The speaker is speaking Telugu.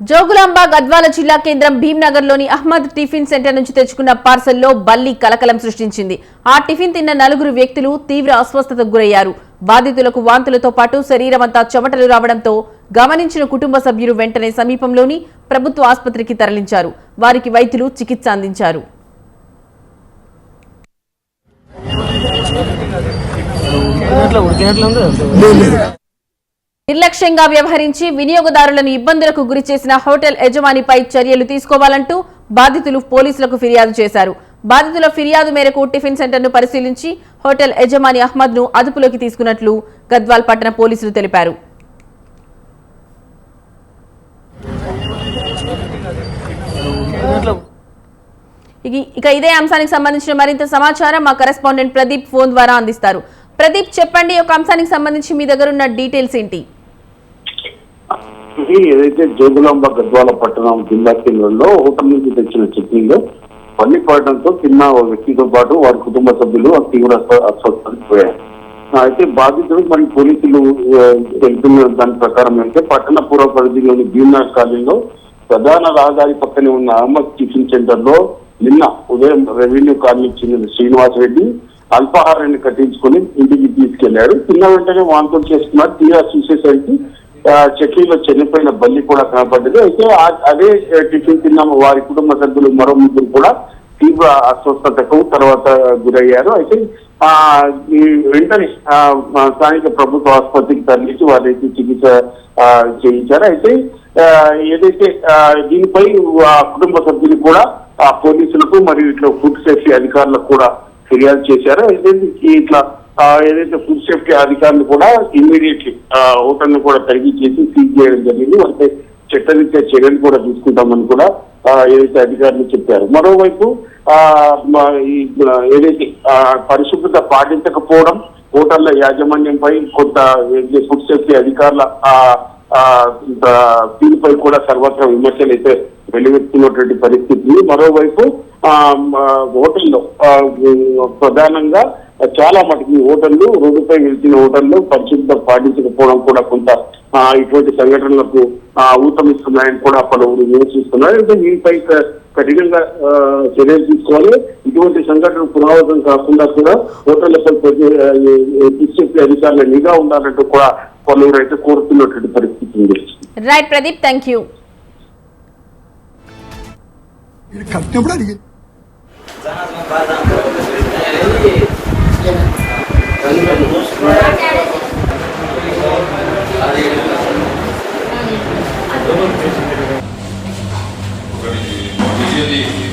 జోగులాంబ గద్వాల జిల్లా కేంద్రం భీంనగర్లోని అహ్మద్ టిఫిన్ సెంటర్ నుంచి తెచ్చుకున్న పార్సల్లో బల్లి కలకలం సృష్టించింది. ఆ టిఫిన్ తిన్న నలుగురు వ్యక్తులు తీవ్ర అస్వస్థతకు గురయ్యారు. బాధితులకు వాంతులతో పాటు శరీరమంతా చెమటలు రావడంతో గమనించిన కుటుంబ సభ్యులు వెంటనే సమీపంలోని ప్రభుత్వ ఆసుపత్రికి తరలించారు. వారికి వైద్యులు చికిత్స అందించారు. నిర్లక్ష్యంగా వ్యవహరించి వినియోగదారులను ఇబ్బందులకు గురి చేసిన హోటల్ యజమానిపై చర్యలు తీసుకోవాలంటూ బాధితులు పోలీసులకు ఫిర్యాదు చేశారు. బాధితుల ఫిర్యాదు మేరకు టిఫిన్ సెంటర్ను పరిశీలించి హోటల్ యజమాని అహ్మద్ను అదుపులోకి తీసుకున్నట్లు గద్వాల్ పట్టణ పోలీసులు తెలిపారు. ఇక- ఇదే అంశానికి సంబంధించిన మరింత సమాచారం మా కరెస్పాండెంట్ ప్రదీప్ ఫోన్ ద్వారా అందిస్తారు. ప్రదీప్ చెప్పండి ఒక అంశానికి సంబంధించి మీ దగ్గర ఉన్న డీటెయిల్స్ ఏంటి? ఏదైతే జోగులాంబ గద్వాల పట్టణం జిల్లా కేంద్రంలో హోటల్ నుంచి తెచ్చిన చట్నీలో పల్లి పడడంతో తిన్న వ్యక్తితో పాటు వారి కుటుంబ సభ్యులు ఆ తీవ్ర అస్వస్థపోయారు అయితే బాధితులు మరి పోలీసులు వెళ్తున్న దాని ప్రకారం అయితే పట్టణ పూర్వ పరిధిలోని భీమనాథ్ కాలనీలో ప్రధాన రహదారి పక్కనే ఉన్న అహ్మద్ టిఫిన్ సెంటర్లో నిన్న ఉదయం రెవెన్యూ కాలనీకి చెందిన శ్రీనివాస్ రెడ్డి అల్పాహారాన్ని కట్టించుకొని ఇంటికి తీసుకెళ్ళారు. తిన్న వెంటనే వాంతులు చేస్తున్నారు తీరా చూసేసరికి చట్నీలో చనిపోయిన బల్లి కూడా కనపడ్డది అయితే అదే టిఫిన్ తిన్న వారి కుటుంబ సభ్యులు మరో ముగ్గురు కూడా తీవ్ర అస్వస్థతకు తర్వాత గురయ్యారు. అయితే ఆ ఈ వెంటనే ఆ, స్థానిక ప్రభుత్వ ఆసుపత్రికి తరలించి వారైతే చికిత్స ఆ, చేయించారు. అయితే ఆ, ఏదైతే దీనిపై ఆ కుటుంబ సభ్యులు కూడా ఆ పోలీసులకు మరియు ఇట్లా ఫుడ్ సేఫ్టీ అధికారులకు కూడా ఫిర్యాదు చేశారు. అయితే ఇట్లా ఏదైతే ఫుడ్ సేఫ్టీ అధికారులు కూడా ఇమ్మీడియట్లీ హోటల్ కూడా తనిఖీ చేసి సీజ్ చేయడం జరిగింది. అంటే చట్టరీత్యా చర్యలు కూడా తీసుకుంటామని కూడా ఏదైతే అధికారులు చెప్పారు. మరోవైపు ఆ, ఈ ఏదైతే పరిశుభ్రత పాటించకపోవడం ఓటర్ల యాజమాన్యంపై కొంత ఫుడ్ సేఫ్టీ అధికారుల ఆ, దీనిపై కూడా సర్వత్రా విమర్శలు అయితే వెలువెత్తున్నటువంటి పరిస్థితి. మరోవైపు ఆ, హోటల్లో ప్రధానంగా చాలా మటుకు హోటళ్ళు రోడ్డుపై వెళ్తున్న హోటళ్ళు పరిశుభ్రత పాటించకపోవడం కూడా కొంత ఇటువంటి సంఘటనలకు ఊతమిస్తున్నాయని కూడా పలువురు విమర్శిస్తున్నారు. అంటే దీనిపై కఠినంగా చర్యలు తీసుకోవాలి. ఇటువంటి సంఘటనలు పునరావృతం కాకుండా కూడా ఈ ఫుడ్ అధికారుల నిఘా ఉండాలంటూ కూడా పలువురు అయితే కోరుతున్నటువంటి పరిస్థితి ఉంది. రైట్ ప్రదీప్ థ్యాంక్ యూ అడిగింది